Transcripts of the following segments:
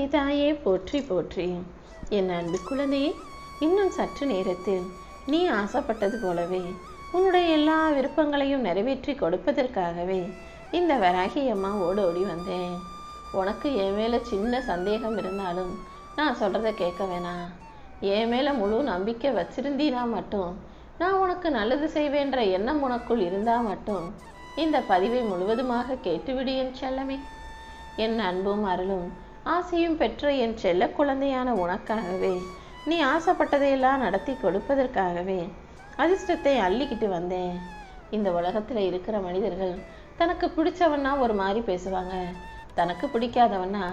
வராகி தாயே போற்றி போற்றி. என் அன்பு குழந்தையே இன்னும் சற்று நேரத்தில் நீ ஆசைப்பட்டது போலவே உன்னுடைய எல்லா விருப்பங்களையும் நிறைவேற்றி கொடுப்பதற்காகவே இந்த வராகி அம்மா ஓடோடி வந்தேன். உனக்கு என் மேலே சின்ன சந்தேகம் இருந்தாலும் நான் சொல்கிறத கேட்க வேணாம் என் மேலே முழு நம்பிக்கை வச்சிருந்தீனா மட்டும்? நான் உனக்கு நல்லது செய்வேன்ற எண்ணம் உனக்குள் இருந்தால் மட்டும் இந்த பதிவை முழுவதுமாக கேட்டுவிடு என் செல்லமே. என் அன்பும் அருளும் ஆசையும் பெற்ற என் செல்ல குழந்தையான உனக்காகவே. நீ ஆசைப்பட்டதையெல்லாம் நடத்தி கொடுப்பதற்காகவே அதிர்ஷ்டத்தை அள்ளிக்கிட்டு வந்தேன். இந்த உலகத்தில் இருக்கிற மனிதர்கள் தனக்கு பிடிச்சவன்னா ஒரு மாதிரி பேசுவாங்க. தனக்கு பிடிக்காதவன்னா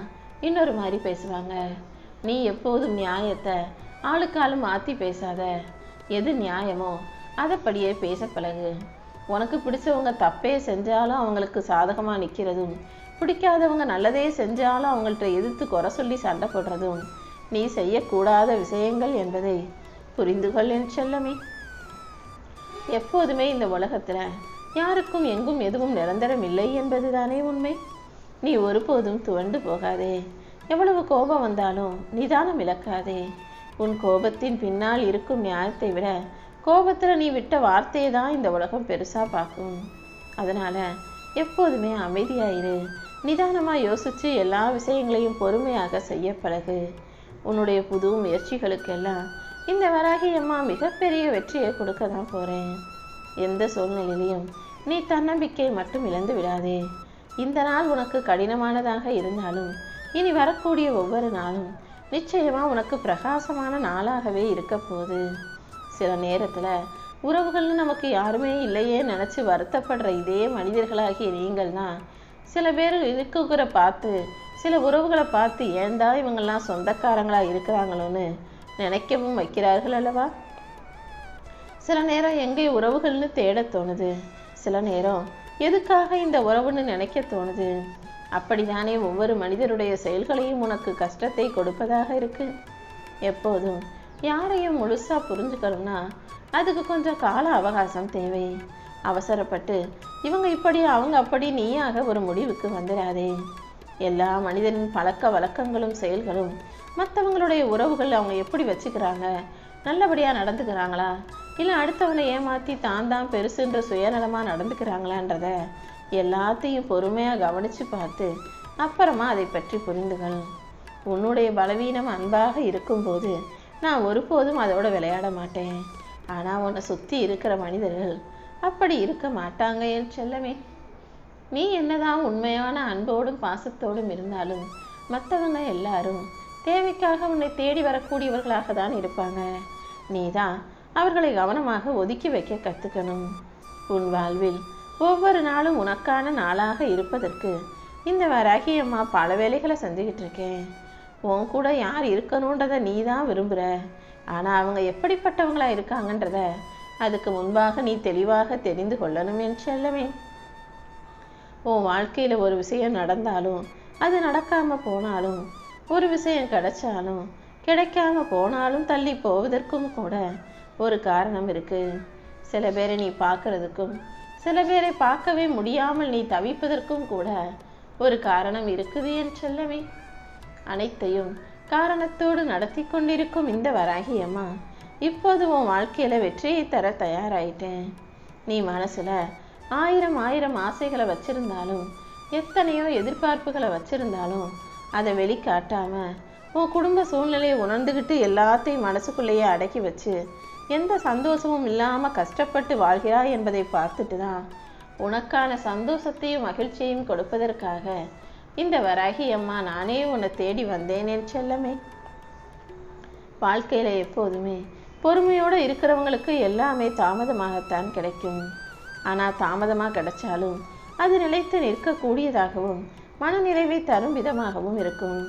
இன்னொரு மாதிரி பேசுவாங்க. நீ எப்போதும் நியாயத்தை ஆளுக்கு ஆளு மாற்றி பேசாத. எது நியாயமோ அதைப்படியே பேச பழகு. உனக்கு பிடிச்சவங்க தப்பே செஞ்சாலும் அவங்களுக்கு சாதகமாக நிற்கிறதும் பிடிக்காதவங்க நல்லதே செஞ்சாலும் அவங்கள்ட்ட எதிர்த்து குறை சொல்லி சண்டை போடுறதும் நீ செய்யக்கூடாத விஷயங்கள் என்பதை புரிந்து கொள் என் செல்லமே. எப்போதுமே இந்த உலகத்தில் யாருக்கும் எங்கும் எதுவும் நிரந்தரம் இல்லை என்பது தானே உண்மை. நீ ஒருபோதும் துவண்டு போகாதே. எவ்வளவு கோபம் வந்தாலும் நிதானம் இழக்காதே. உன் கோபத்தின் பின்னால் இருக்கும் நியாயத்தை விட கோபத்தில் நீ விட்ட வார்த்தையை தான் இந்த உலகம் பெருசாக பார்க்கும். அதனால் எப்போதுமே அமைதியாயிரு. நிதானமாக யோசித்து எல்லா விஷயங்களையும் பொறுமையாக செய்ய பழகு. உன்னுடைய புது முயற்சிகளுக்கெல்லாம் இந்த வராகி அம்மா மிகப்பெரிய வெற்றியை கொடுக்க தான் போகிறேன் எந்த சூழ்நிலையிலையும் நீ தன்னம்பிக்கை மட்டும் இழந்து விடாதே. இந்த நாள் உனக்கு கடினமானதாக இருந்தாலும் இனி வரக்கூடிய ஒவ்வொரு நாளும் நிச்சயமாக உனக்கு பிரகாசமான நாளாகவே இருக்க போகுது. சில நேரத்தில் உறவுகள்னு நமக்கு யாருமே இல்லையே நினச்சி வருத்தப்படுற இதே மனிதர்களாகிய நீங்கள் தான் சில பேர் இருக்குகிற பார்த்து சில உறவுகளை பார்த்து ஏந்தா இவங்கெல்லாம் சொந்தக்காரங்களாக இருக்கிறாங்களோன்னு நினைக்கவும் வைக்கிறார்கள் அல்லவா? சில நேரம் எங்கே உறவுகள்னு தேட தோணுது. சில நேரம் எதுக்காக இந்த உறவுன்னு நினைக்க தோணுது. அப்படிதானே ஒவ்வொரு மனிதருடைய செயல்களையும் உனக்கு கஷ்டத்தை கொடுப்பதாக இருக்கு. எப்போதும் யாரையும் முழுசாக புரிஞ்சுக்கணும்னா அதுக்கு கொஞ்சம் கால அவகாசம் தேவை. அவசரப்பட்டு இவங்க இப்படி அவங்க அப்படி நீயாக ஒரு முடிவுக்கு வந்துடாதே எல்லா மனிதனின் பழக்க வழக்கங்களும் செயல்களும் மற்றவங்களுடைய உறவுகள் அவங்க எப்படி வச்சுக்கிறாங்க? நல்லபடியாக நடந்துக்கிறாங்களா? இல்லை அடுத்தவனை ஏமாற்றி தான் தான் பெருசுன்ற சுயநலமாக நடந்துக்கிறாங்களான்றத எல்லாத்தையும் பொறுமையாக கவனித்து பார்த்து அப்புறமா அதை பற்றி புரிந்துகள். உன்னுடைய பலவீனம் அன்பாக இருக்கும்போது நான் ஒருபோதும் அதோட விளையாட மாட்டேன். ஆனால் உன்னை சுற்றி இருக்கிற மனிதர்கள் அப்படி இருக்க மாட்டாங்க என் செல்லமே. நீ என்னதான் உண்மையான அன்போடும் பாசத்தோடும் இருந்தாலும் மற்றவங்க எல்லாரும் தேவைக்காக உன்னை தேடி வரக்கூடியவர்களாக தான் இருப்பாங்க. நீ தான் அவர்களை கவனமாக ஒதுக்கி வைக்க கற்றுக்கணும் உன் வாழ்வில் ஒவ்வொரு நாளும் உனக்கான நாளாக இருப்பதற்கு இந்த வராகி அம்மா பல வேலைகளை செஞ்சுக்கிட்டு இருக்கேன் உன் கூட யார் இருக்கணுன்றதை நீ தான் விரும்புகிற ஆனால் அவங்க எப்படிப்பட்டவங்களா இருக்காங்கன்றத அதுக்கு முன்பாக நீ தெளிவாக தெரிந்து கொள்ளணும் என் செல்லமே. உன் வாழ்க்கையில் ஒரு விஷயம் நடந்தாலும் அது நடக்காம போனாலும் ஒரு விஷயம் கிடைச்சாலும் கிடைக்காம போனாலும் தள்ளி போவதற்கும் கூட ஒரு காரணம் இருக்கு. சில பேரை நீ பார்க்கறதுக்கும் சில பேரை பார்க்கவே முடியாமல் நீ தவிப்பதற்கும் கூட ஒரு காரணம் இருக்குது என் செல்லவே அனைத்தையும் காரணத்தோடு நடத்தி கொண்டிருக்கும் இந்த வராகி அம்மா இப்போது உன் வாழ்க்கையில் வெற்றியை தர தயாராயிட்டேன். நீ மனசில் ஆயிரம் ஆயிரம் ஆசைகளை வச்சிருந்தாலும் எத்தனையோ எதிர்பார்ப்புகளை வச்சிருந்தாலும் அதை வெளிக்காட்டாமல் உன் குடும்ப சூழ்நிலையை உணர்ந்துக்கிட்டு எல்லாத்தையும் மனசுக்குள்ளேயே அடக்கி வச்சு எந்த சந்தோஷமும் இல்லாமல் கஷ்டப்பட்டு வாழ்கிறாய் என்பதை பார்த்துட்டு தான் உனக்கான சந்தோஷத்தையும் மகிழ்ச்சியையும் கொடுப்பதற்காக இந்த வராகி அம்மா நானே உன்னை தேடி வந்தேன் என் செல்லமே. வாழ்க்கையில எப்போதுமே பொறுமையோட இருக்கிறவங்களுக்கு எல்லாமே தாமதமாகத்தான் கிடைக்கும். ஆனா தாமதமாக கிடைச்சாலும் அது நிலைத்து நிற்கக்கூடியதாகவும் மனநிறைவை தரும் விதமாகவும் இருக்கும்.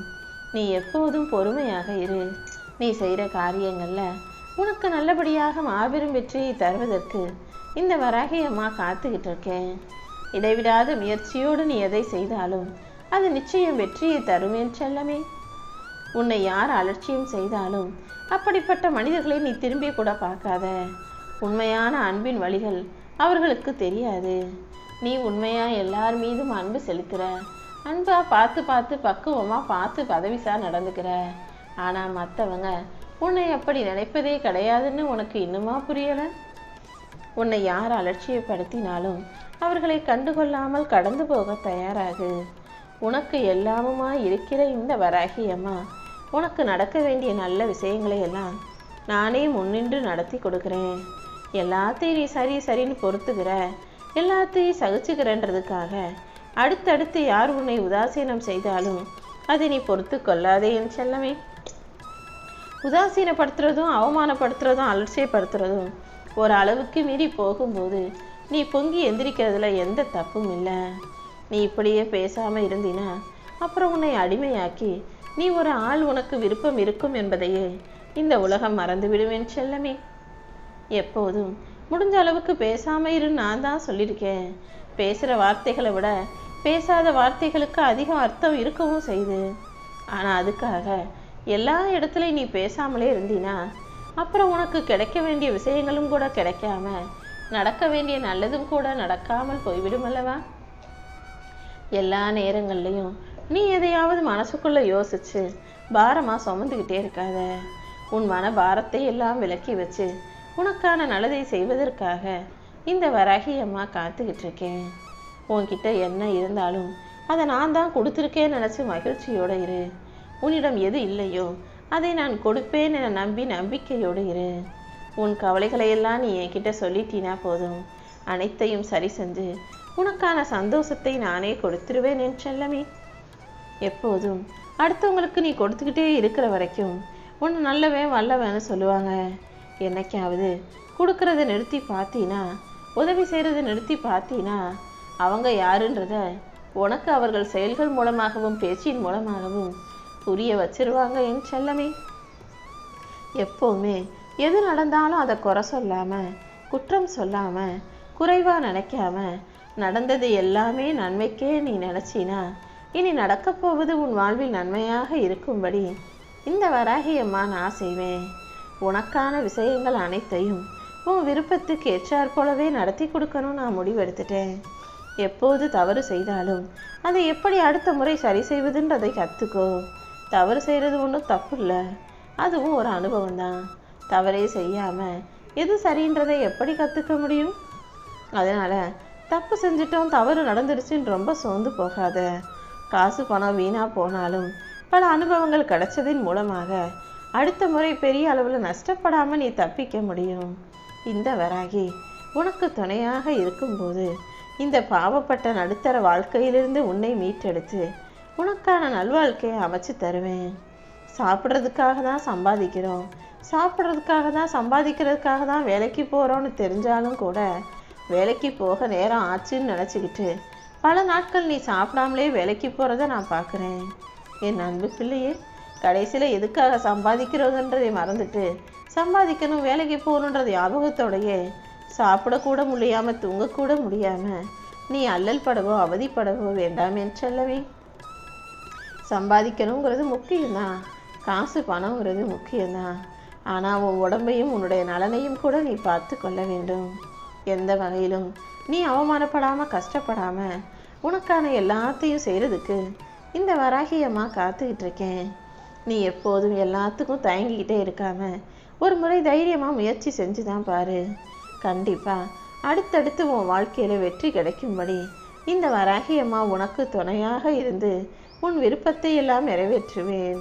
நீ எப்போதும் பொறுமையாக இரு. நீ செய்கிற காரியங்கள்ல உனக்கு நல்லபடியாக மாபெரும் வெற்றியை தருவதற்கு இந்த வராகி அம்மா காத்துக்கிட்டு இருக்கேன். இடைவிடாத முயற்சியோடு நீ எதை செய்தாலும் அது நிச்சயம் வெற்றியை தரும் என் செல்லமே. உன்னை யார் அலட்சியம் செய்தாலும் அப்படிப்பட்ட மனிதர்களை நீ திரும்பி கூட பார்க்காத. உண்மையான அன்பின் வழிகள் அவர்களுக்கு தெரியாது. நீ உண்மையா எல்லார் மீதும் அன்பு செலுத்துகிற அன்பா பார்த்து பார்த்து பக்குவமாக பார்த்து பதவிசா நடந்துக்கிற. ஆனால் மற்றவங்க உன்னை அப்படி நினைப்பதே கிடையாதுன்னு உனக்கு இன்னுமா புரியலை? உன்னை யார் அலட்சியப்படுத்தினாலும் அவர்களை கண்டுகொள்ளாமல் கடந்து போக தயாராகு. உனக்கு எல்லாமுமா இருக்கிற இந்த வராகி அம்மா உனக்கு நடக்க வேண்டிய நல்ல விஷயங்களை எல்லாம் நானே முன்னின்று நடத்தி கொடுக்குறேன். எல்லாத்தையும் நீ சரி சரின்னு பொறுத்துக்கிற எல்லாத்தையும் சகிச்சுக்கிறன்றதுக்காக அடுத்தடுத்து யார் உன்னை உதாசீனம் செய்தாலும் அதை நீ பொறுத்து கொள்ளாதே என் செல்லமே. உதாசீனப்படுத்துறதும் அவமானப்படுத்துறதும் அலட்சியப்படுத்துறதும் ஒரு அளவுக்கு மீறி போகும்போது நீ பொங்கி எந்திரிக்கிறதுல எந்த தப்பும் இல்லை. நீ இப்படியே பேசாமல் இருந்தினா அப்புறம் உன்னை அடிமையாக்கி நீ ஒரு ஆள் உனக்கு விருப்பம் இருக்கும் என்பதையே இந்த உலகம் மறந்து விடுவேன் செல்லமே. எப்போதும் முடிஞ்ச அளவுக்கு பேசாமல் இரு நான் தான் சொல்லியிருக்கேன். பேசுகிற வார்த்தைகளை விட பேசாத வார்த்தைகளுக்கு அதிகம் அர்த்தம் இருக்கவும் செய்யுது ஆனால் அதுக்காக எல்லா இடத்துலையும் நீ பேசாமலே இருந்தினா அப்புறம் உனக்கு கிடைக்க வேண்டிய விஷயங்களும் கூட கிடைக்காம நடக்க வேண்டிய நல்லதும் கூட நடக்காமல் போய்விடும் அல்லவா? எல்லா நேரங்கள்லையும் நீ எதையாவது மனசுக்குள்ள யோசிச்சு பாரமாக சுமந்துக்கிட்டே இருக்காத. உன் மன பாரத்தை எல்லாம் விலக்கி வச்சு உனக்கான நல்லதை செய்வதற்காக இந்த வராகி அம்மா காத்துக்கிட்டு இருக்கேன். உன்கிட்ட என்ன இருந்தாலும் அதை நான் தான் கொடுத்துருக்கேன்னு நினச்சி மகிழ்ச்சியோடு இரு. உன்னிடம் எது இல்லையோ அதை நான் கொடுப்பேன் என நம்பி நம்பிக்கையோடு இரு. உன் கவலைகளையெல்லாம் நீ என்கிட்ட சொல்லிட்டீனா போதும். அனைத்தையும் சரி செஞ்சு உனக்கான சந்தோஷத்தை நானே கொடுத்துருவேன் என் செல்லமே. எப்போதும் அடுத்தவங்களுக்கு நீ கொடுத்துக்கிட்டே இருக்கிற வரைக்கும் உன்னை நல்லவன் வல்லவன்னு சொல்லுவாங்க. என்னைக்காவது கொடுக்கறத நிறுத்தி பார்த்தீன்னா உதவி செய்கிறத நிறுத்தி பார்த்தீன்னா அவங்க யாருன்றத உனக்கு அவர்கள் செயல்கள் மூலமாகவும் பேச்சின் மூலமாகவும் புரிய வச்சிருவாங்க என் செல்லமே. எப்போவுமே எது நடந்தாலும் அதை குறை சொல்லாமல் குற்றம் சொல்லாமல் குறைவாக நினைக்காம நடந்தது எல்லாமே நன்மைக்கே நீ நினச்சினா. இனி நடக்கப் போவது உன் வாழ்வில் நன்மையாக இருக்கும்படி. இந்த வராகி அம்மா நான் செய்வேன். உனக்கான விஷயங்கள் அனைத்தையும் உன் விருப்பத்துக்கு ஏற்றாற் போலவே நடத்தி கொடுக்கணும் நான் முடிவெடுத்துட்டேன். எப்போது தவறு செய்தாலும் அதை எப்படி அடுத்த முறை சரி செய்வதுன்றதை கற்றுக்கோ தவறு செய்கிறது ஒன்றும் தப்பு இல்லை அதுவும் ஒரு அனுபவம் தான் தவறே செய்யாமல் எது சரின்றதை எப்படி கற்றுக்க முடியும்? அதனால் தப்பு செஞ்சிட்டோம் தவறு நடந்துடுச்சுன்னு ரொம்ப சோர்ந்து போகாத. காசு பணம் வீணாக போனாலும் பல அனுபவங்கள் கிடைச்சதின் மூலமாக அடுத்த முறை பெரிய அளவில் நஷ்டப்படாமல் நீ தப்பிக்க முடியும். இந்த வராகி உனக்கு துணையாக இருக்கும்போது இந்த பாவப்பட்ட நடுத்தர வாழ்க்கையிலிருந்து உன்னை மீட்டெடுத்து உனக்கான நல்வாழ்க்கையை அமைச்சு தருவேன். சாப்பிட்றதுக்காக தான் சம்பாதிக்கிறோம். சாப்பிட்றதுக்காக தான் சம்பாதிக்கிறதுக்காக தான் வேலைக்கு போகிறோன்னு தெரிஞ்சாலும் கூட வேலைக்கு போக நேரம் ஆச்சுன்னு நினச்சிக்கிட்டு பல நாட்கள் நீ சாப்பிடாமலே வேலைக்கு போகிறத நான் பார்க்குறேன். என் அன்பு பிள்ளையே கடைசியில் எதுக்காக சம்பாதிக்கிறதுன்றதை மறந்துட்டு சம்பாதிக்கணும் வேலைக்கு போகணுன்றது ஞாபகத்தோடையே சாப்பிடக்கூட முடியாமல் தூங்கக்கூட முடியாமல் நீ அல்லல் படவோ அவதிப்படவோ வேண்டாம் என்று சொல்லவே. சம்பாதிக்கணுங்கிறது முக்கியம்தான். காசு பணங்கிறது முக்கியம்தான். ஆனால் உன் உடம்பையும் உன்னுடைய நலனையும் கூட நீ பார்த்து கொள்ள வேண்டும். எந்த வகையிலும் நீ அவமானப்படாமல் கஷ்டப்படாமல் உனக்கான எல்லாத்தையும் செய்கிறதுக்கு இந்த வராகியம்மா காத்துக்கிட்டு இருக்கேன். நீ எப்போதும் எல்லாத்துக்கும் தயங்கிக்கிட்டே இருக்காம ஒரு முறை தைரியமாக முயற்சி செஞ்சு தான் பாரு. கண்டிப்பாக அடுத்தடுத்து உன் வாழ்க்கையில் வெற்றி கிடைக்கும்படி இந்த வராகியம்மா உனக்கு துணையாக இருந்து உன் விருப்பத்தை எல்லாம் நிறைவேற்றுவேன்.